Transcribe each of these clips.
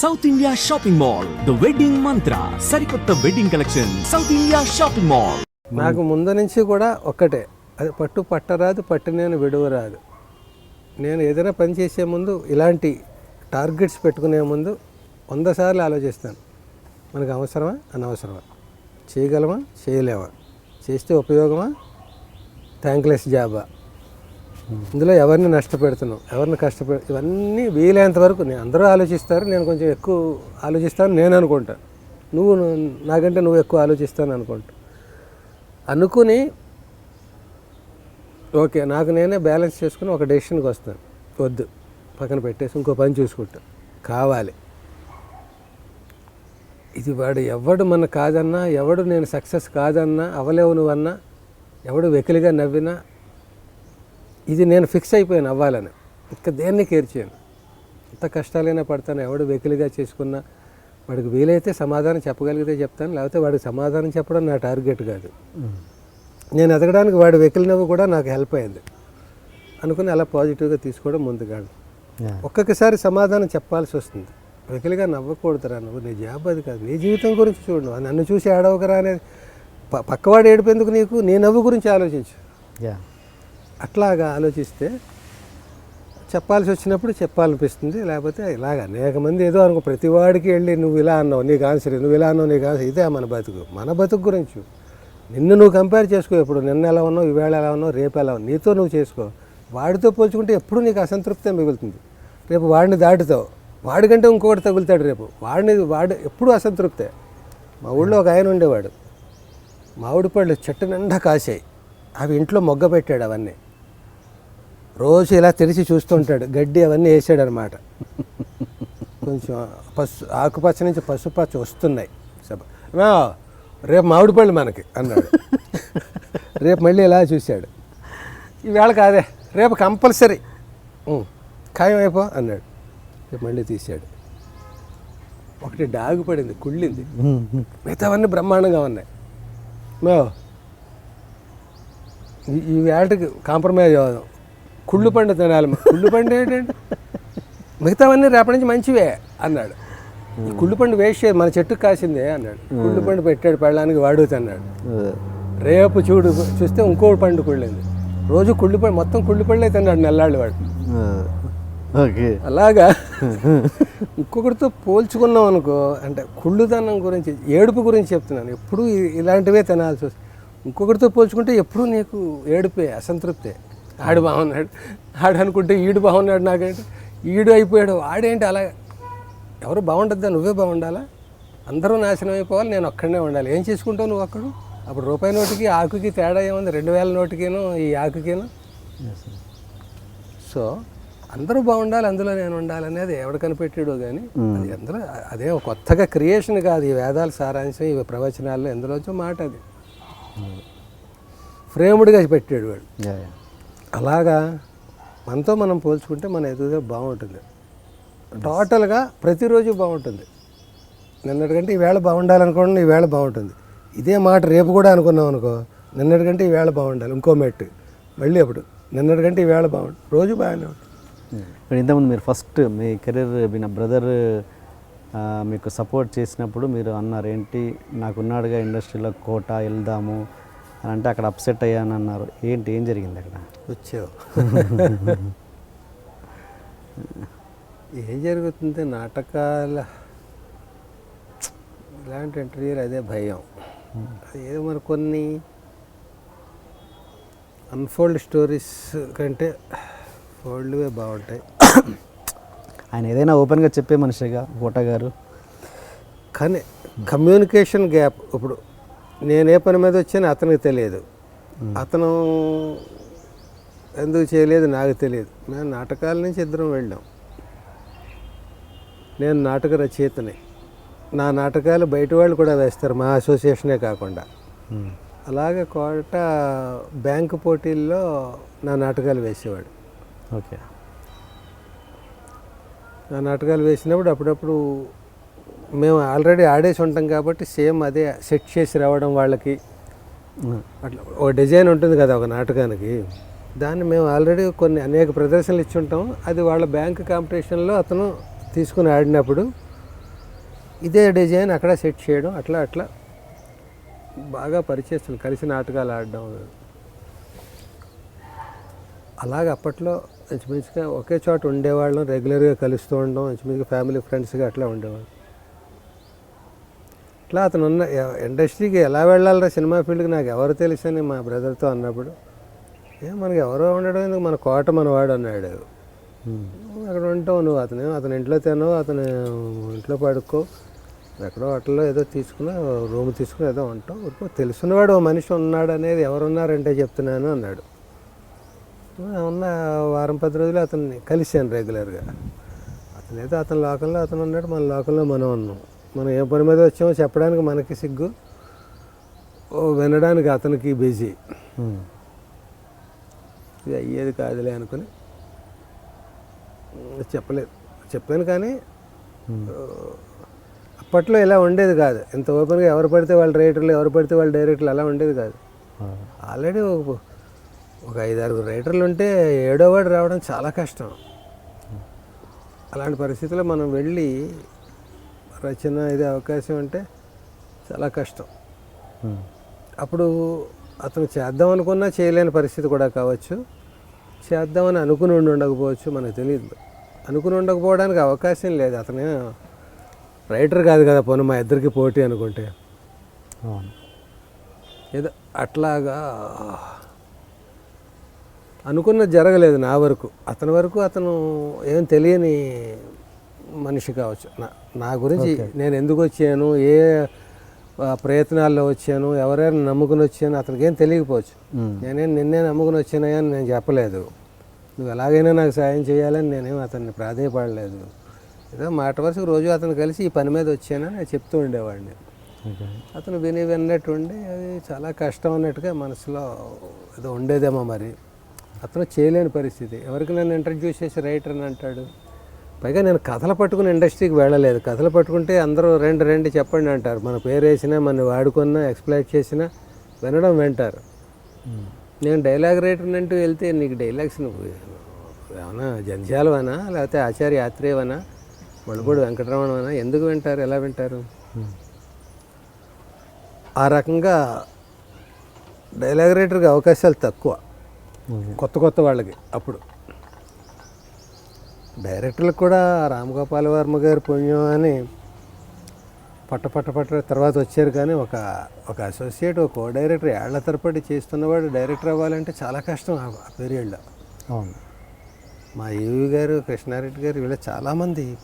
South India shopping mall the wedding Mantra సరికొత్త wedding collection South India shopping mall నాకు ముందు నుంచి కూడా ఒక్కటే. అది పట్టు పట్టరాదు పట్టు నేను విడువరాదు. నేను ఏదైనా పని చేసే ముందు ఇలాంటి టార్గెట్స్ పెట్టుకునే ముందు వంద సార్లు ఆలోచిస్తాను. మనకు అవసరమా? అనవసరమా? చేయగలమా? చేయలేమా? చేస్తే ఉపయోగమా? థ్యాంక్లెస్ జాబా ఇందులో ఎవరిని నష్టపెడుతున్నాం ఎవరిని కష్టపెడు ఇవన్నీ వీలైనంత వరకు నేను అందరూ ఆలోచిస్తారు. నేను కొంచెం ఎక్కువ ఆలోచిస్తాను నేను అనుకుంటాను నువ్వు నాకంటే నువ్వు ఎక్కువ ఆలోచిస్తాను అనుకుంటా. అనుకుని ఓకే నాకు నేనే బ్యాలెన్స్ చేసుకుని ఒక డెసిషన్కి వస్తాను. వద్దు. పక్కన పెట్టేసి ఇంకో పని చూసుకుంటా. కావాలి. ఇది వాడు ఎవడు మన కాదన్నా ఎవడు నేను సక్సెస్ కాదన్నా అవలేవు నువ్వన్నా ఎవడు వెకిలిగా నవ్వినా ఇది నేను ఫిక్స్ అయిపోయాను అవ్వాలని. ఇంకా దేన్ని కేర్ చేయను? ఎంత కష్టాలైనా పడతాను ఎవడు వెకిలిగా చేసుకున్నా వాడికి వీలైతే సమాధానం చెప్పగలిగితే చెప్తాను లేకపోతే వాడికి సమాధానం చెప్పడం నా టార్గెట్ కాదు. నేను ఎదగడానికి వాడు వెకిలి నవ్వు కూడా నాకు హెల్ప్ అయింది. అనుకుని అలా పాజిటివ్గా తీసుకోవడం ముందుగాడు ఒక్కొక్కసారి సమాధానం చెప్పాల్సి వస్తుంది. వెకిలిగా నవ్వకూడదురా నువ్వు నీ జాబ్ అది కాదు. నీ జీవితం గురించి చూడు నన్ను చూసి ఏడవకరా అనేది పక్కవాడు ఏడిపేందుకు నీకు నీ నవ్వు గురించి ఆలోచించు. యా. అట్లాగా ఆలోచిస్తే చెప్పాల్సి వచ్చినప్పుడు చెప్పాలనిపిస్తుంది లేకపోతే ఇలాగ అనేక మంది ఏదో అనుకో ప్రతి వాడికి వెళ్ళి నువ్వు ఇలా అన్నావు నీకు ఆన్సర్ నువ్వు ఇలా అన్నావు నీకు ఆన్సర్ ఇదే మన బతుకు మన బతుకు గురించి. నిన్ను నువ్వు కంపేర్ చేసుకో ఎప్పుడు నిన్న ఎలా ఉన్నావు ఈవేళ ఎలా ఉన్నావు రేపు ఎలా ఉన్నావు నీతో నువ్వు చేసుకో. వాడితో పోల్చుకుంటే ఎప్పుడు నీకు అసంతృప్తే మిగులుతుంది. రేపు వాడిని దాటుతావు వాడికంటే ఇంకొకటి తగులుతాడు రేపు. వాడిని వాడు ఎప్పుడు అసంతృప్తే. మా ఊళ్ళో ఒక ఆయన ఉండేవాడు. మామిడి పళ్ళు చెట్టు నిండా కాసాయి అవి ఇంట్లో మొగ్గ పెట్టాడు అవన్నీ. రోజు ఇలా తెరిచి చూస్తుంటాడు. గడ్డి అవన్నీ వేసాడు అనమాట కొంచెం పసు ఆకుపచ్చ నుంచి పసుపచ్చ వస్తున్నాయి. సభ రేపు మామిడి పళ్ళు మనకి అన్నాడు. రేపు మళ్ళీ ఇలా చూశాడు. ఈవేళ కాదే రేపు కంపల్సరీ. ఖాయం అయిపో అన్నాడు. రేపు మళ్ళీ తీశాడు. ఒకటి డాగు పడింది కుళ్ళింది. మిగతావన్నీ బ్రహ్మాండంగా ఉన్నాయి. మేము ఈ- ఈ వేటకి కాంప్రమైజ్ అవ్వదాం. కుళ్ళు పండు తినాలి. కుళ్ళు పండు ఏంటంటే? మిగతావన్నీ రేపటి నుంచి మంచివే అన్నాడు. కుళ్ళు పండు వేస్ట్ మన చెట్టుకు కాసిందే అన్నాడు. కుళ్ళు పండు పెట్టాడు పెళ్ళడానికి వాడు అన్నాడు రేపు చూడు చూస్తే ఇంకో పండు కుళ్ళింది. రోజు కుళ్ళు పండు మొత్తం కుళ్ళు పండ్లే తిన్నాడు నెల్లాళ్ళు వాడు. ఓకే. అలాగా? ఇంకొకరితో పోల్చుకున్నాం అనుకో అంటే కుళ్ళుదనం గురించి ఏడుపు గురించి చెప్తున్నాను. ఎప్పుడు ఇలాంటివే తినాల్సి వస్తుంది ఇంకొకరితో పోల్చుకుంటే ఎప్పుడు నీకు ఏడుపే అసంతృప్తే. ఆడు బాగున్నాడు. ఆడు అనుకుంటే ఈడు బాగున్నాడు నాకంటే ఈడు అయిపోయాడు. ఆడేంటి అలా? ఎవరు బాగుండద్దా? నువ్వే బాగుండాలా? అందరూ నాశనం అయిపోవాలి. నేను ఒక్కడనే ఉండాలి. ఏం చేసుకుంటావు నువ్వు అక్కడ? అప్పుడు రూపాయి నోటికి ఆకుకి తేడా ఏముంది? రెండు వేల నోటికేను ఈ ఆకుకేను? సో అందరూ బాగుండాలి. అందులో నేను ఉండాలి అనేది ఎవడు కనిపెట్టాడో కానీ అది అందులో అదే కొత్తగా క్రియేషన్ కాదు. ఈ వేదాల సారాంశం ఈ ప్రవచనాల్లో ఎందులోంచో మాట అది. ఫ్రేముడ్గా పెట్టాడు వాడు. అలాగా మనతో మనం పోల్చుకుంటే మన ఎదుగుదల బాగుంటుంది. టోటల్గా ప్రతిరోజు బాగుంటుంది. నిన్నటికంటే ఈవేళ బాగుండాలనుకోండి ఈవేళ బాగుంటుంది. ఇదే మాట రేపు కూడా అనుకున్నాం అనుకో నిన్నటికంటే ఈవేళ బాగుండాలి ఇంకో మెట్టు. మళ్ళీ అప్పుడు నిన్నటికంటే ఈవేళ బాగుంటుంది రోజు బాగానే ఉంటుంది. ఇప్పుడు ఇంతకుముందు మీరు ఫస్ట్ మీ కెరీర్ మీ నా బ్రదర్ మీకు సపోర్ట్ చేసినప్పుడు మీరు అన్నారు ఏంటి నాకున్నాడుగా ఇండస్ట్రీలో కోట వెళ్దాము అని అంటే అక్కడ అప్సెట్ అయ్యాను అన్నారు. ఏంటి ఏం జరిగింది అక్కడ? వచ్చావు. ఏం జరుగుతుంది? నాటకాల ఇలాంటి ఇంటర్వ్యూలు అదే భయం. ఏదో మరి కొన్ని అన్ఫోల్డ్ స్టోరీస్ కంటే ఫోల్డ్వే బాగుంటాయి. ఆయన ఏదైనా ఓపెన్గా చెప్పే మనిషిగా కోట గారు కానీ కమ్యూనికేషన్ గ్యాప్ ఇప్పుడు నేను ఏ పని మీద వచ్చానో అతనికి తెలియదు. అతను ఎందుకు చేయలేదు నాకు తెలియదు. మేము నాటకాల నుంచి ఇద్దరం వెళ్ళాం. నేను నాటక రచయితని. నా నాటకాలు బయట వాళ్ళు కూడా వేస్తారు మా అసోసియేషనే కాకుండా. అలాగే కోట బ్యాంకు పోటీల్లో నా నాటకాలు వేసేవాడు. ఓకే. ఆ నాటకాలు వేసినప్పుడు అప్పుడప్పుడు మేము ఆల్రెడీ ఆడేసి ఉంటాం కాబట్టి సేమ్ అదే సెట్ చేసి రావడం వాళ్ళకి. అట్లా ఒక డిజైన్ ఉంటుంది కదా ఒక నాటకానికి. దాన్ని మేము ఆల్రెడీ కొన్ని అనేక ప్రదర్శనలు ఇచ్చి ఉంటాం. అది వాళ్ళ బ్యాంక్ కాంపిటీషన్లో అతను తీసుకుని ఆడినప్పుడు ఇదే డిజైన్ అక్కడ సెట్ చేయడం అట్లా అట్లా బాగా పరిచయం కలిసి నాటకాలు ఆడడం. అలాగ అప్పట్లో ఇంచుమించుగా ఒకే చోట ఉండేవాళ్ళం. రెగ్యులర్గా కలుస్తూ ఉండడం. ఇంచుమించుగా ఫ్యామిలీ ఫ్రెండ్స్గా అట్లా ఉండేవాళ్ళం. ఇట్లా అతను ఉన్న ఇండస్ట్రీకి ఎలా వెళ్ళాలరా సినిమా ఫీల్డ్కి నాకు ఎవరు తెలుసని మా బ్రదర్తో అన్నప్పుడు ఏ మనకి ఎవరో ఉండడం ఎందుకు? మన కోట మన వాడు అన్నాడు అక్కడ ఉంటావు నువ్వు అతను అతని ఇంట్లో తినవు అతను ఇంట్లో పడుకో ఎక్కడో హోటల్లో ఏదో తీసుకుని రూమ్ తీసుకుని ఏదో ఉంటావు ఊరుకో. తెలుసున్నవాడు ఓ మనిషి ఉన్నాడు అనేది ఎవరున్నారంటే చెప్తున్నాను అన్నాడు. ఉన్న వారం పది రోజులు అతన్ని కలిశాను రెగ్యులర్గా. అతను ఏదో అతని లోకంలో అతను ఉన్నాడు మన లోకంలో మనం ఉన్నాం. మనం ఏ పని మీద వచ్చామో చెప్పడానికి మనకి సిగ్గు. వినడానికి అతనికి బిజీ. ఇది అయ్యేది కాదులే అనుకుని చెప్పలేదు. చెప్పాను కానీ అప్పట్లో ఇలా ఉండేది కాదు. ఇంత ఓపెన్గా ఎవరు పడితే వాళ్ళ రైటర్లు ఎవరు పడితే వాళ్ళ డైరెక్టర్లు అలా ఉండేది కాదు. ఆల్రెడీ ఒక ఒక ఐదారు రైటర్లు ఉంటే ఏడో వాడు రావడం చాలా కష్టం. అలాంటి పరిస్థితుల్లో మనం వెళ్ళి రచన ఇది అవకాశం అంటే చాలా కష్టం. అప్పుడు అతను చేద్దాం అనుకున్నా చేయలేని పరిస్థితి కూడా కావచ్చు. చేద్దామని అనుకుని ఉండి ఉండకపోవచ్చు మనకు తెలియదు. అనుకుని ఉండకపోవడానికి అవకాశం లేదు. అతను రైటర్ కాదు కదా పోనీ మా ఇద్దరికి పోటీ అనుకుంటే. ఏదో అట్లాగా అనుకున్నది జరగలేదు నా వరకు. అతని వరకు అతను ఏం తెలియని మనిషి కావచ్చు. నా నా గురించి నేను ఎందుకు వచ్చాను ఏ ప్రయత్నాల్లో వచ్చాను ఎవరైనా నమ్ముకుని వచ్చాను అతనికి ఏం తెలియకపోవచ్చు. నేనేం నిన్నే నమ్ముకుని వచ్చానయ్యా అని నేను చెప్పలేదు. నువ్వు ఎలాగైనా నాకు సాయం చేయాలని నేనేం అతన్ని ప్రాధేయపడలేదు. ఏదో మాట వరుసకు రోజు అతను కలిసి ఈ పని మీద వచ్చానని నేను చెప్తూ ఉండేవాడిని. అతను విని విన్నట్టు ఉండి అది చాలా కష్టం అన్నట్టుగా మనసులో ఏదో ఉండేదేమో మరి. అతను చేయలేని పరిస్థితి. ఎవరికి నన్ను ఇంట్రడ్యూస్ చేసి రైటర్ అని అంటాడు? పైగా నేను కథలు పట్టుకుని ఇండస్ట్రీకి వెళ్ళలేదు. కథలు పట్టుకుంటే అందరూ రెండు రెండు చెప్పండి అంటారు. మన పేరు వేసినా మన వాడుకున్నా ఎక్స్ప్లైట్ చేసినా వినడం వింటారు. నేను డైలాగ్ రైటర్ అంటూ వెళ్తే నీకు డైలాగ్స్ నువ్వు ఏమన్నా జంధ్యాలవనా? లేకపోతే ఆచార్య ఆత్రేయవనా మణిపూడి వెంకటరమణవనా? ఎందుకు వింటారు? ఎలా వింటారు? ఆ రకంగా డైలాగ్ రైటర్కి అవకాశాలు తక్కువ. కొత్త కొత్త వాళ్ళకి అప్పుడు. డైరెక్టర్లకు కూడా రామ్ గోపాల్ వర్మ గారి పుణ్యం అని పట్ట పట్ట పట్ట తర్వాత వచ్చారు కానీ ఒక ఒక అసోసియేట్ ఒక కో డైరెక్టర్ ఏళ్ళ తరబడి చేస్తున్నవాడు డైరెక్టర్ అవ్వాలంటే చాలా కష్టం ఆ పీరియడ్లో. అవును. మా ఈవి గారు కృష్ణారెడ్డి గారు వీళ్ళ చాలామంది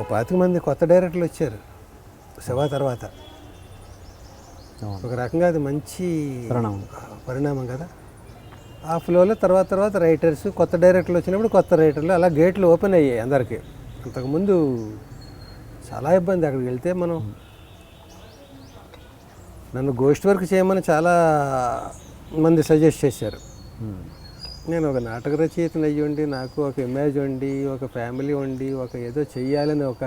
ఒక పాతిక మంది కొత్త డైరెక్టర్లు వచ్చారు శివ తర్వాత. ఒక రకంగా అది మంచి పరిణామం. పరిణామం కదా. ఆ ఫ్లోలో తర్వాత తర్వాత రైటర్స్ కొత్త డైరెక్టర్లు వచ్చినప్పుడు కొత్త రైటర్లు అలా గేట్లు ఓపెన్ అయ్యాయి అందరికీ. అంతకుముందు చాలా ఇబ్బంది అక్కడికి వెళ్తే మనం నన్ను గోస్ట్ వర్క్ చేయమని చాలా మంది సజెస్ట్ చేశారు. మ్మ్. నేను ఒక నాటక రచయితను అయ్యి ఉండి నాకు ఒక ఇమేజ్ ఉండి ఒక ఫ్యామిలీ ఉండి ఒక ఏదో చెయ్యాలని ఒక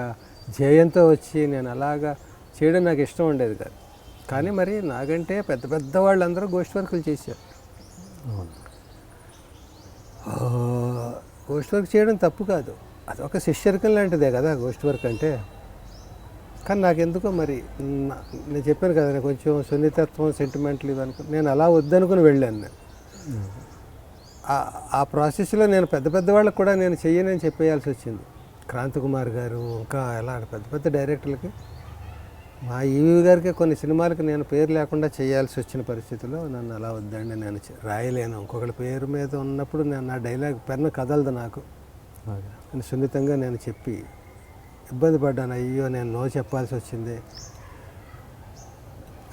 ధ్యేయంతో వచ్చి నేను అలాగా చేయడం నాకు ఇష్టం ఉండేది కాదు. కానీ మరి నాకంటే పెద్ద పెద్ద వాళ్ళందరూ గోష్ఠి వర్కులు చేశారు. గోష్ఠి వర్క్ చేయడం తప్పు కాదు. అది ఒక శిష్యరికం లాంటిదే కదా గోష్ఠి వర్క్ అంటే. కానీ నాకెందుకో మరి నేను చెప్పాను కదా నేను కొంచెం సున్నితత్వం సెంటిమెంట్లు ఇవి అనుకో నేను అలా వద్దనుకుని వెళ్ళాను నేను. ఆ- ఆ ప్రాసెస్లో నేను పెద్ద పెద్ద వాళ్ళకి కూడా నేను చెయ్యనని చెప్పేయాల్సి వచ్చింది. క్రాంతి కుమార్ గారు ఇంకా ఎలా పెద్ద పెద్ద డైరెక్టర్లకి మా ఈవీ గారికి కొన్ని సినిమాలకి నేను పేరు లేకుండా చేయాల్సి వచ్చిన పరిస్థితిలో నన్ను అలా వద్దండి నేను రాయలేను. ఇంకొకరి పేరు మీద ఉన్నప్పుడు నేను నా డైలాగ్ పెన్ను కదలదు నాకు. అని సున్నితంగా నేను చెప్పి ఇబ్బంది పడ్డాను. అయ్యో నేను నో చెప్పాల్సి వచ్చింది.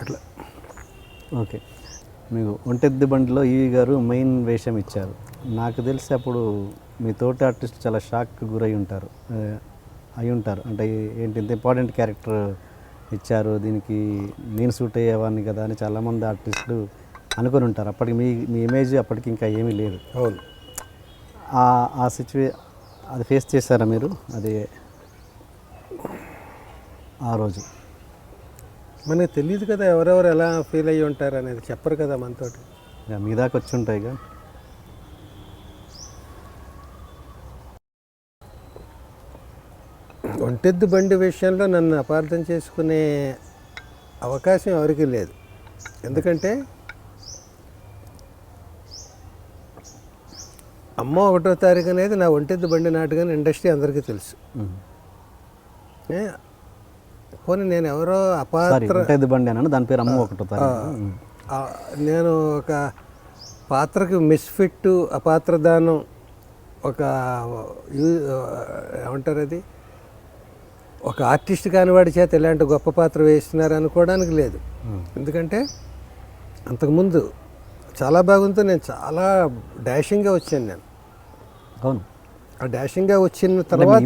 అట్లా. ఓకే. మీకు ఒంటెద్ది బండిలో ఈవి గారు మెయిన్ వేషం ఇచ్చారు. నాకు తెలిసి అప్పుడు మీ తోటి ఆర్టిస్ట్ చాలా షాక్ గురై ఉంటారు. అయి ఉంటారు. అంటే ఏంటి ఇంత ఇంపార్టెంట్ క్యారెక్టర్ ఇచ్చారు. దీనికి నేను సూట్ అయ్యేవాడిని కదా అని చాలామంది ఆర్టిస్టులు అనుకొని ఉంటారు. అప్పటికి మీ మీ ఇమేజ్ అప్పటికి ఇంకా ఏమీ లేదు. అవును. ఆ ఆ సిచ్యువే అది ఫేస్ చేశారా మీరు? అది ఆ రోజు. మనకి తెలియదు కదా ఎవరెవరు ఎలా ఫీల్ అయ్యి ఉంటారు అనేది చెప్పరు కదా మనతోటి. మీ దాకా వచ్చి ఉంటాయి ఒంటెద్దు బండి విషయంలో నన్ను అపార్థం చేసుకునే అవకాశం ఎవరికీ లేదు. ఎందుకంటే అమ్మ ఒకటో తారీఖు అనేది నా ఒంటెద్దు బండి నాటుగానే ఇండస్ట్రీ అందరికీ తెలుసు. పోనీ నేను ఎవరో అపాత్ర బండి అన్నాను దాని పేరు అమ్మ ఒకటో నేను ఒక పాత్రకి మిస్ఫిట్ అపాత్రదానం ఒక యూ- ఏమంటారు అది? ఒక ఆర్టిస్ట్ కానివాడి చేత ఇలాంటి గొప్ప పాత్ర వేస్తున్నారు అనుకోవడానికి లేదు. ఎందుకంటే అంతకుముందు చాలా బాగుంతో నేను చాలా డాషింగ్గా వచ్చాను నేను. అవును. ఆ డాషింగ్గా వచ్చిన తర్వాత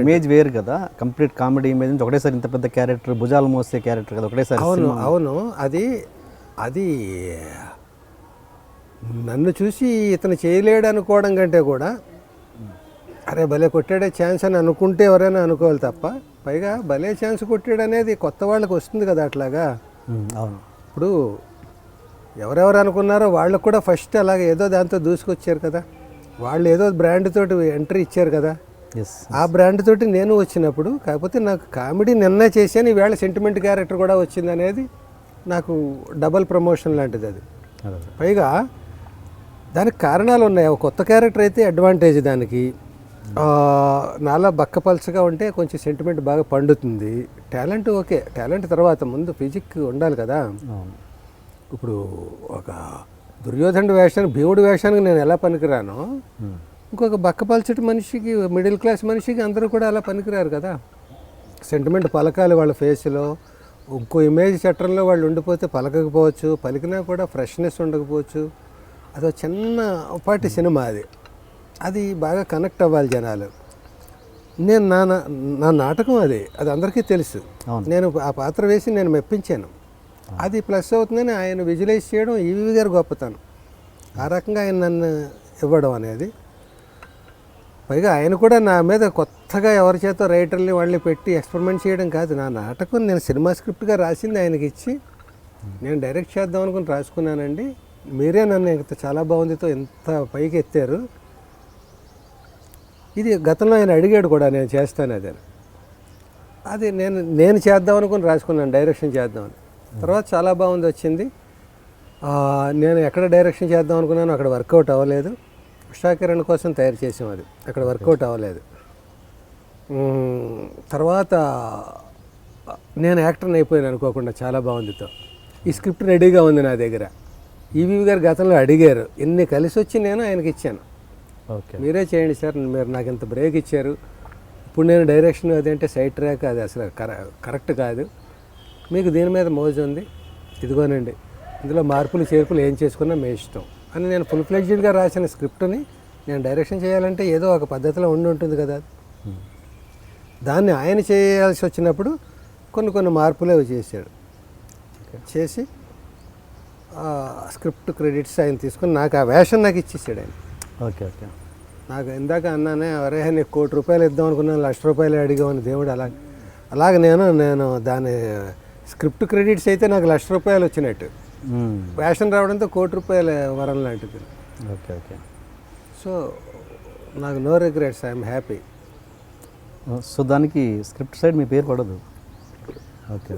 ఇమేజ్ వేరు- కదా. కంప్లీట్ కామెడీ ఇమేజ్ నుంచి ఒకటేసారి ఇంత పెద్ద క్యారెక్టర్ భుజాలు మోసే క్యారెక్టర్ కదా ఒకటేసారి అవును. అవును. అది అది నన్ను చూసి ఇతను చేయలేడు అనుకోవడం కంటే కూడా అరే భలే కొట్టాడే ఛాన్స్ అని అనుకుంటే ఎవరైనా అనుకోవాలి తప్ప. పైగా భలే ఛాన్స్ కొట్టాడు అనేది కొత్త వాళ్ళకి వస్తుంది కదా అట్లాగా. అవును. ఇప్పుడు ఎవరెవరు అనుకున్నారో వాళ్ళకు కూడా ఫస్ట్ అలాగే ఏదో దాంతో దూసుకొచ్చారు కదా. వాళ్ళు ఏదో బ్రాండ్ తోటి ఎంట్రీ ఇచ్చారు కదా. ఆ బ్రాండ్ తోటి నేను వచ్చినప్పుడు కాకపోతే నాకు కామెడీ నిన్న చేశాను ఈవేళ సెంటిమెంట్ క్యారెక్టర్ కూడా వచ్చింది అనేది నాకు డబల్ ప్రమోషన్ లాంటిది అది. పైగా దానికి కారణాలు ఉన్నాయి. ఒక కొత్త క్యారెక్టర్ అయితే అడ్వాంటేజ్ దానికి. నాలా బక్కపల్చగా ఉంటే కొంచెం సెంటిమెంట్ బాగా పండుతుంది. Talent okay. టాలెంట్ తర్వాత ముందు ఫిజిక్ ఉండాలి కదా. ఇప్పుడు ఒక దుర్యోధనుడి వేషానికి భీముడి వేషానికి నేను ఎలా పనికిరానో. ఇంకొక బక్కపల్చటి మనిషికి మిడిల్ క్లాస్ మనిషికి అందరూ కూడా అలా పనికిరారు కదా. సెంటిమెంట్ పలకాలి వాళ్ళ ఫేస్లో ఇంకో ఇమేజ్ చట్టంలో వాళ్ళు ఉండిపోతే పలకకపోవచ్చు. పలికినా కూడా ఫ్రెష్నెస్ ఉండకపోవచ్చు. అదో చిన్న పాటి సినిమా అది. అది బాగా కనెక్ట్ అవ్వాలి జనాలు. నేను నా నా- నాటకం అది అది అందరికీ తెలుసు. నేను ఆ పాత్ర వేసి నేను మెప్పించాను. అది ప్లస్ అవుతుందని ఆయన విజువలైజ్ చేయడం ఈవీ గారు గొప్పతనం. ఆ రకంగా ఆయన నన్ను ఇవ్వడం అనేది. పైగా ఆయన కూడా నా మీద కొత్తగా ఎవరి చేత రైటర్ని వాళ్ళని పెట్టి ఎక్స్పెరిమెంట్ చేయడం కాదు. నా నాటకం నేను సినిమా స్క్రిప్ట్గా రాసింది ఆయనకి ఇచ్చి నేను డైరెక్ట్ చేద్దాం అనుకుని రాసుకున్నానండి. మీరే నన్ను ఇంత చాలా బాగుందితో ఎంత పైకి ఎత్తారు. ఇది గతంలో ఆయన అడిగాడు కూడా నేను చేస్తాను అది అది నేను నేను చేద్దాం అనుకుని రాసుకున్నాను డైరెక్షన్ చేద్దామని తర్వాత చాలా బాగుంది వచ్చింది. నేను ఎక్కడ డైరెక్షన్ చేద్దాం అనుకున్నాను అక్కడ వర్కౌట్ అవ్వలేదు. ఉషాకిరణ్ కోసం తయారు చేసాం అది. అక్కడ వర్కౌట్ అవ్వలేదు. తర్వాత నేను యాక్టర్ని అయిపోయాను అనుకోకుండా చాలా బాగుందితో. ఈ స్క్రిప్ట్ రెడీగా ఉంది నా దగ్గర. ఈవీవి గారు గతంలో అడిగారు ఎన్ని కలిసి వచ్చి నేను ఆయనకి ఇచ్చాను. మీరే చేయండి సార్ మీరు నాకు ఇంత బ్రేక్ ఇచ్చారు. ఇప్పుడు నేను డైరెక్షన్ అదంటే సైడ్ ట్రాక్ అది అసలు కర- కరెక్ట్ కాదు. మీకు దీని మీద మోజు ఉంది. ఇదిగోనండి ఇందులో మార్పులు చేర్పులు ఏం చేసుకున్నా మీ ఇష్టం అని నేను ఫుల్ ఫ్లెడ్జ్డ్గా రాసిన స్క్రిప్ట్ని నేను డైరెక్షన్ చేయాలంటే ఏదో ఒక పద్ధతిలో ఉండి ఉంటుంది కదా. దాన్ని ఆయన చేయాల్సి వచ్చినప్పుడు కొన్ని కొన్ని మార్పులు అవి చేశాడు. చేసి స్క్రిప్ట్ క్రెడిట్స్ ఆయన తీసుకుని నాకు ఆ వేషం నాకు ఇచ్చేసాడు ఆయన. Okay okay. నాకు ఇందాక అన్నానే అరే నీకు కోటి రూపాయలు ఇద్దాం అనుకున్నాను లక్ష రూపాయలు అడిగామని దేవుడు అలా అలాగే నేను నేను దాని స్క్రిప్ట్ క్రెడిట్స్ అయితే నాకు లక్ష రూపాయలు వచ్చినట్టు. వేషన్ రావడంతో కోటి రూపాయల వరం లాంటిది. Okay okay. సో నాకు no regrets I'm happy so దానికి స్క్రిప్ట్ సైడ్ మీ పేరు పడదు. ఓకే.